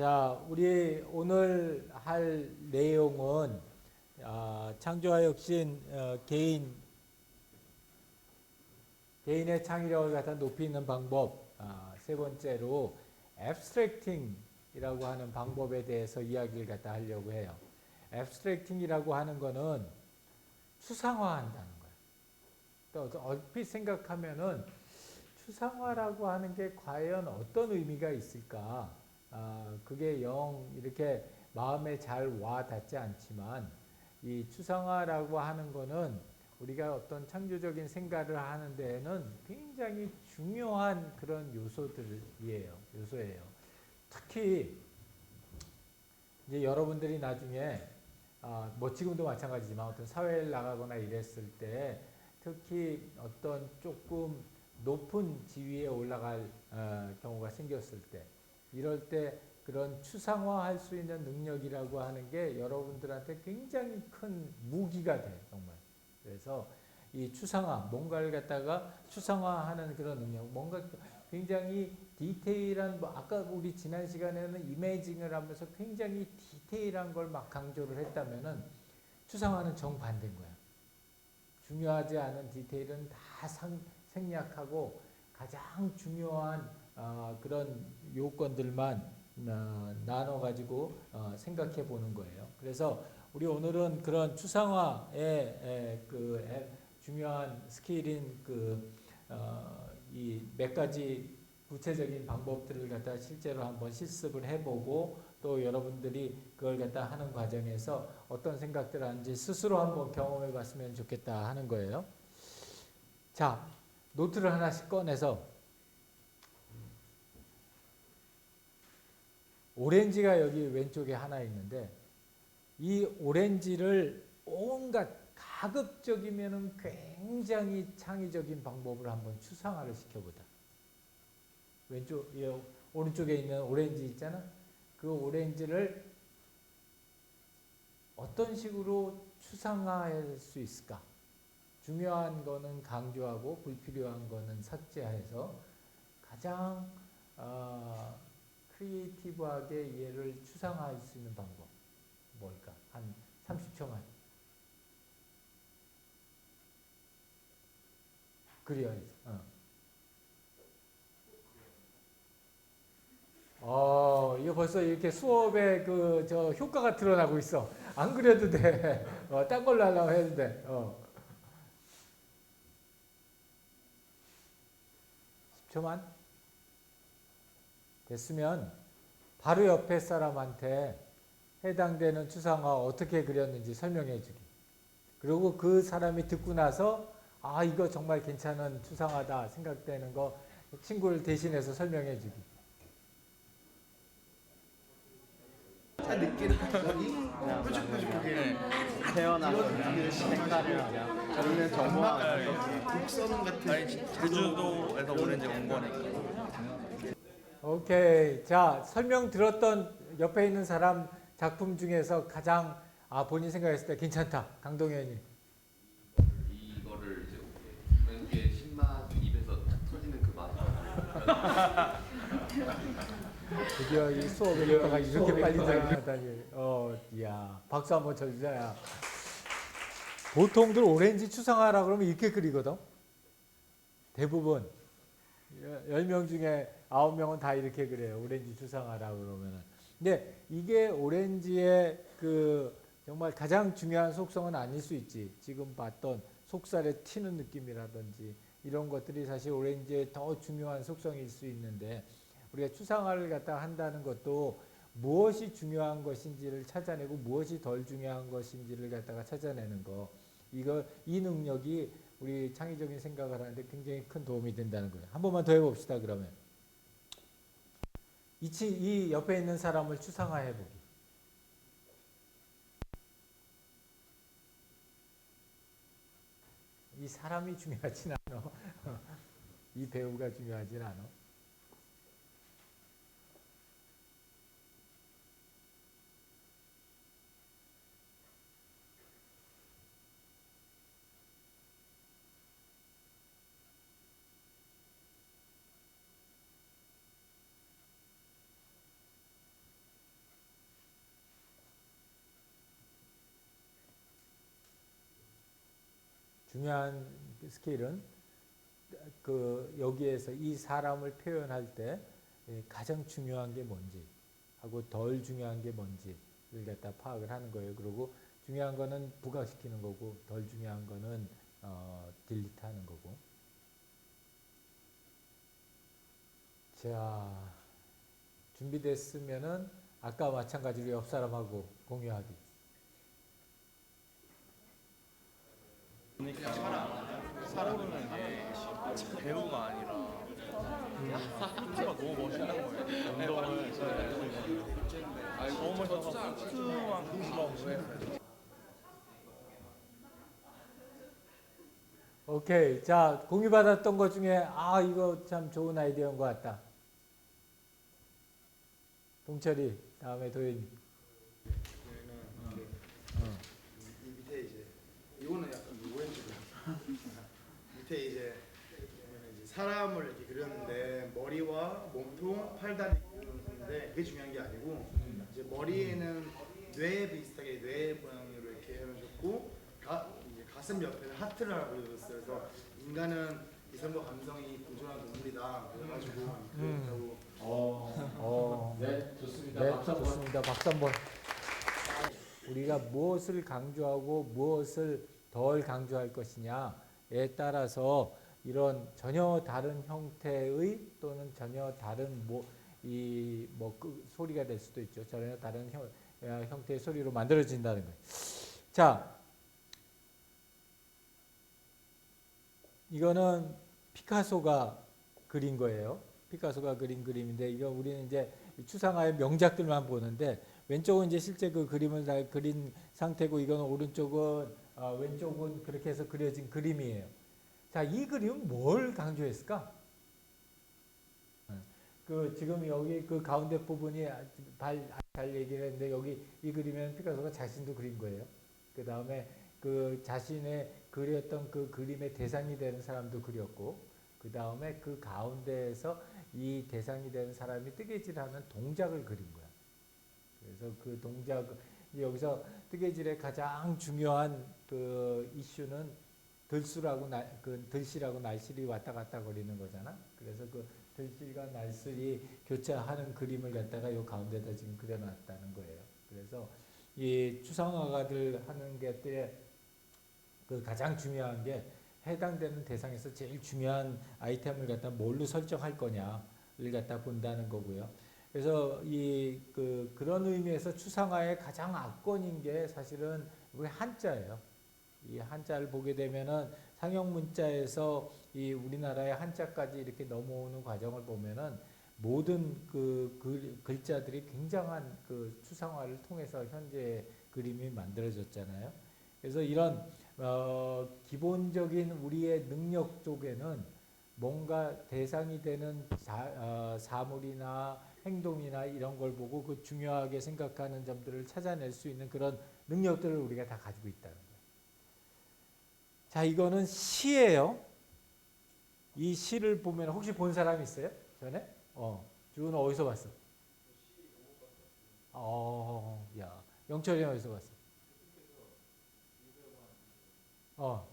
자, 우리 오늘 할 내용은 아, 창조와 혁신 어, 개인 개인의 창의력을 갖다 높이는 방법 아, 세 번째로 abstracting이라고 하는 방법에 대해서 이야기를 갖다 하려고 해요. abstracting이라고 하는 거는 추상화한다는 거예요. 또 얼핏 생각하면은 추상화라고 하는 게 과연 어떤 의미가 있을까? 아, 그게 영 이렇게 마음에 잘 와 닿지 않지만 이 추상화라고 하는 거는 우리가 어떤 창조적인 생각을 하는 데에는 굉장히 중요한 그런 요소들이에요. 요소예요. 특히 이제 여러분들이 나중에 아, 뭐 지금도 마찬가지지만 어떤 사회를 나가거나 이랬을 때 특히 어떤 조금 높은 지위에 올라갈 어, 경우가 생겼을 때 이럴 때 그런 추상화할 수 있는 능력이라고 하는 게 여러분들한테 굉장히 큰 무기가 돼요 정말. 그래서 이 추상화 뭔가를 갖다가 추상화하는 그런 능력 뭔가 굉장히 디테일한 뭐 아까 우리 지난 시간에는 이미징을 하면서 굉장히 디테일한 걸 막 강조를 했다면은 추상화는 정반대인 거야. 중요하지 않은 디테일은 다 상, 생략하고 가장 중요한 어, 그런 요건들만 어, 나눠 가지고 어, 생각해 보는 거예요. 그래서 우리 오늘은 그런 추상화의 에, 그 에, 중요한 스킬인 그이 몇 가지 구체적인 방법들을 갖다 실제로 한번 실습을 해보고 또 여러분들이 그걸 갖다 하는 과정에서 어떤 생각들을 하는지 스스로 한번 경험해 봤으면 좋겠다 하는 거예요. 자, 노트를 하나씩 꺼내서 오렌지가 여기 왼쪽에 하나 있는데 이 오렌지를 온갖 가급적이면 굉장히 창의적인 방법을 한번 추상화를 시켜보자. 왼쪽, 오른쪽에 있는 오렌지 있잖아. 그 오렌지를 어떤 식으로 추상화할 수 있을까? 중요한 거는 강조하고 불필요한 거는 삭제해서 가장 어, 크리에이티브하게 얘를 추상화할 수 있는 방법 뭘까? 한 30초만 그려야지. 어. 어, 이거 벌써 이렇게 수업에 그 저 효과가 드러나고 있어. 안 그래도 돼. 어, 딴 걸로 하려고 했는데. 어. 10초만 됐으면 바로 옆에 사람한테 해당되는 추상화 어떻게 그렸는지 설명해 주기. 그리고 그 사람이 듣고 나서 아 이거 정말 괜찮은 추상화다 생각되는 거 친구를 대신해서 설명해 주기. 잘 느끼는 뾰족뾰족하게 태어나서 색깔이랑 그냥 저희는 정보가 곡선음 같은 제주도에서 오렌지 온 거니까. 오케이. 자, 설명 들었던 옆에 있는 사람 작품 중에서 가장 아, 본인 생각했을 때 괜찮다. 강동현이. 이거를 이제 왠지 신맛 입에서 탁 터지는 그 맛. 드디어 이 수업의 효과가 이렇게 빨리 작용하다니. 어, 이야. 박수 한번 쳐주자. 야. 보통들 오렌지 추상화라 그러면 이렇게 그리거든. 대부분. 10명 중에 9명은 다 이렇게 그래요. 오렌지 추상화라 그러면은. 근데 이게 오렌지의 그 정말 가장 중요한 속성은 아닐 수 있지. 지금 봤던 속살에 튀는 느낌이라든지 이런 것들이 사실 오렌지의 더 중요한 속성일 수 있는데 우리가 추상화를 갖다 한다는 것도 무엇이 중요한 것인지를 찾아내고 무엇이 덜 중요한 것인지를 갖다가 찾아내는 거. 이거 이 능력이 우리 창의적인 생각을 하는데 굉장히 큰 도움이 된다는 거예요. 한 번만 더 해봅시다. 그러면 이, 치, 이 옆에 있는 사람을 추상화해 보기. 이 사람이 중요하진 않아. 이 배우가 중요하진 않아. 중요한 스킬은 그 여기에서 이 사람을 표현할 때 예, 가장 중요한 게 뭔지 하고 덜 중요한 게 뭔지를 갖다 파악을 하는 거예요. 그리고 중요한 거는 부각시키는 거고 덜 중요한 거는 어, 딜리트 하는 거고. 자, 준비됐으면은 아까 마찬가지로 옆 사람하고 공유하기. 그러니까 살아오르는 게 배우가 아니라 포트가 너무 멋있는 거예요. 운동을 너무 멋있어서 포트만 공부하고 했어요. 오케이. 자, 공유받았던 것 중에, 아, 이거 참 좋은 아이디어인 것 같다. 동철이, 다음에 도현이. 이 이제 이거는 약간 오렌지고요. 밑에 이제 사람을 이렇게 그렸는데 머리와 몸통, 팔다리 그렸는데 그게 중요한 게 아니고 이제 머리에는 뇌 비슷하게 뇌 모양으로 이렇게 해놓으셨고 가, 이제 가슴 옆에는 하트를 하나 그려줬어요. 그래서 인간은 이성과 감성이 공존한 동물이다. 그래가지고 음. 그렇다고 어, 네, 좋습니다. 네, 좋습니다. 박수 한번. 우리가 무엇을 강조하고 무엇을 덜 강조할 것이냐에 따라서 이런 전혀 다른 형태의 또는 전혀 다른 뭐, 뭐이 뭐 그 소리가 될 수도 있죠. 전혀 다른 형, 야, 형태의 소리로 만들어진다는 거예요. 자, 이거는 피카소가 그린 거예요. 피카소가 그린 그림인데 이거 우리는 이제 추상화의 명작들만 보는데 왼쪽은 이제 실제 그 그림을 다 그린 상태고 이거는 오른쪽은 아, 왼쪽은 그렇게 해서 그려진 그림이에요. 자, 이 그림은 뭘 강조했을까? 네. 그 지금 여기 그 가운데 부분이 잘 얘기를 했는데 여기 이 그림에는 피카소가 자신도 그린 거예요. 그 다음에 그 자신의 그렸던 그 그림의 대상이 되는 사람도 그렸고 그 다음에 그 가운데에서 이 대상이 되는 사람이 뜨개질하는 동작을 그린 거야. 그래서 그 동작 여기서 뜨개질의 가장 중요한 그 이슈는 들수라고 날, 그 들씨라고 날씨이 왔다 갔다 거리는 거잖아. 그래서 그 들씨가 날씨이 교차하는 그림을 갖다가 요 가운데다 지금 그려놨다는 거예요. 그래서 이 추상화가들 하는 게 때에 그 가장 중요한 게 해당되는 대상에서 제일 중요한 아이템을 갖다 뭘로 설정할 거냐를 갖다 본다는 거고요. 그래서 이 그 그런 의미에서 추상화의 가장 압권인 게 사실은 우리 한자예요. 이 한자를 보게 되면은 상형 문자에서 이 우리나라의 한자까지 이렇게 넘어오는 과정을 보면은 모든 그, 그 글자들이 굉장한 그 추상화를 통해서 현재 그림이 만들어졌잖아요. 그래서 이런 어, 기본적인 우리의 능력 쪽에는 뭔가 대상이 되는 자, 어, 사물이나 행동이나 이런 걸 보고 그 중요하게 생각하는 점들을 찾아낼 수 있는 그런 능력들을 우리가 다 가지고 있다는 거예요. 자, 이거는 시예요. 이 시를 보면 혹시 본 사람 있어요? 전에? 어, 주은 어디서 봤어? 어, 야, 영철이 어디서 봤어? 어,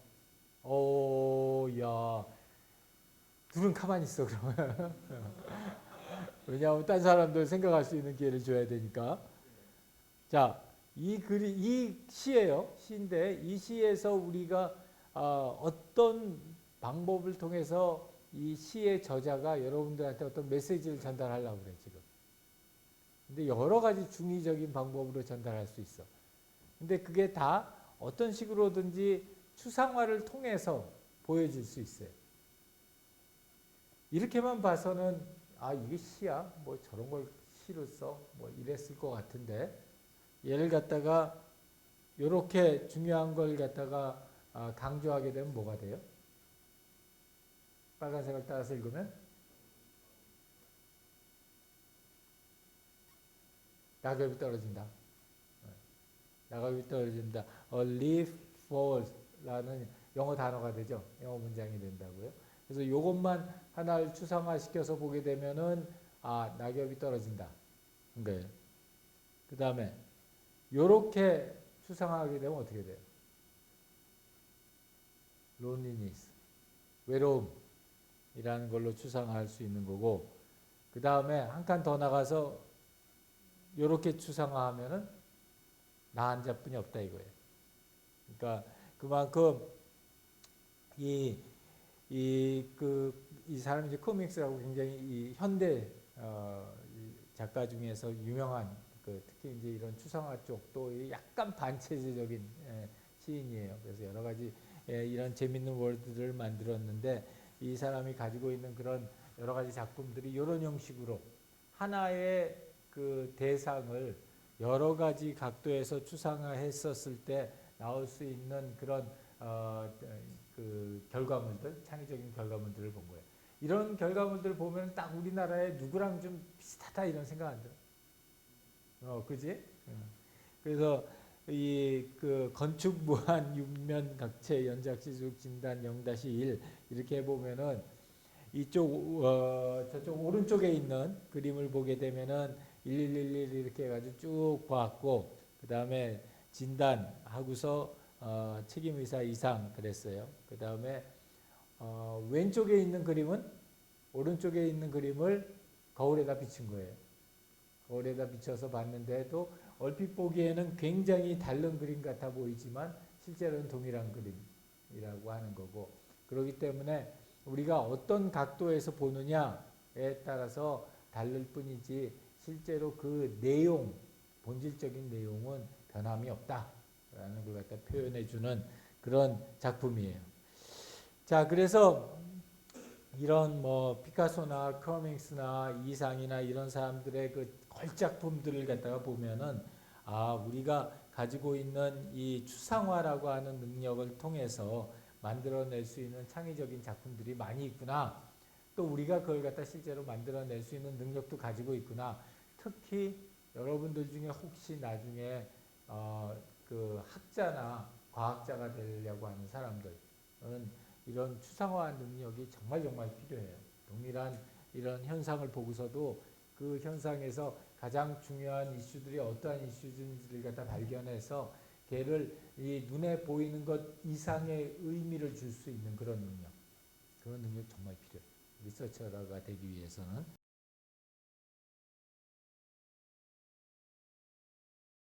오, 야, 둘은 가만히 있어 그러면. 왜냐하면 딴 사람들 생각할 수 있는 기회를 줘야 되니까. 자, 이 글이 이 시예요. 시인데 이 시에서 우리가 어, 어떤 방법을 통해서 이 시의 저자가 여러분들한테 어떤 메시지를 전달하려고 그래 지금. 근데 여러 가지 중의적인 방법으로 전달할 수 있어. 근데 그게 다 어떤 식으로든지 추상화를 통해서 보여질 수 있어요. 이렇게만 봐서는 아 이게 시야? 뭐 저런 걸 시로 써? 뭐 이랬을 것 같은데 얘를 갖다가 이렇게 중요한 걸 갖다가 아, 강조하게 되면 뭐가 돼요? 빨간색을 따라서 읽으면 낙엽이 떨어진다. 낙엽이 떨어진다. A leaf falls라는 영어 단어가 되죠. 영어 문장이 된다고요. 그래서 이것만 하나를 추상화시켜서 보게 되면은 아 낙엽이 떨어진다. 그 다음에 이렇게 추상화하게 되면 어떻게 돼요? Loneliness, 외로움이라는 걸로 추상화할 수 있는 거고 그 다음에 한 칸 더 나가서 이렇게 추상화하면은 나 한자뿐이 없다 이거예요. 그러니까 그만큼 이 이 그 이 사람이 이제 코믹스라고 굉장히 이 현대 어, 이 작가 중에서 유명한 그 특히 이제 이런 추상화 쪽도 이 약간 반체제적인 예, 시인이에요. 그래서 여러 가지 예, 이런 재밌는 월드를 만들었는데 이 사람이 가지고 있는 그런 여러 가지 작품들이 이런 형식으로 하나의 그 대상을 여러 가지 각도에서 추상화했었을 때 나올 수 있는 그런 어, 그 결과물들, 창의적인 결과물들을 본 거예요. 이런 결과물들을 보면 딱 우리나라의 누구랑 좀 비슷하다 이런 생각 안 들어? 어, 그지? 어. 그래서 이 그 건축 무한 육면 각체 연작 지속 진단 0-1 이렇게 보면은 이쪽 어 저쪽 오른쪽에 있는 그림을 보게 되면은 1111 이렇게 해가지고 쭉 봤고 그 다음에 진단하고서 어 책임 의사 이상 그랬어요. 그 다음에 어 왼쪽에 있는 그림은 오른쪽에 있는 그림을 거울에다 비친 거예요. 거울에다 비춰서 봤는데도 얼핏 보기에는 굉장히 다른 그림 같아 보이지만 실제로는 동일한 그림이라고 하는 거고 그렇기 때문에 우리가 어떤 각도에서 보느냐에 따라서 다를 뿐이지 실제로 그 내용 본질적인 내용은 변함이 없다라는 걸 갖다 표현해 주는 그런 작품이에요. 자, 그래서 이런 뭐 피카소나 커밍스나 이상이나 이런 사람들의 그 걸작품들을 갖다가 보면은 아 우리가 가지고 있는 이 추상화라고 하는 능력을 통해서 만들어낼 수 있는 창의적인 작품들이 많이 있구나. 또 우리가 그걸 갖다 실제로 만들어낼 수 있는 능력도 가지고 있구나. 특히 여러분들 중에 혹시 나중에 어, 그 학자나 과학자가 되려고 하는 사람들은 이런 추상화 능력이 정말 정말 필요해요. 동일한 이런 현상을 보고서도 그 현상에서 가장 중요한 이슈들이 어떠한 이슈인지를 갖다 발견해서 걔를 이 눈에 보이는 것 이상의 의미를 줄 수 있는 그런 능력. 그런 능력 정말 필요해요. 리서처가 되기 위해서는.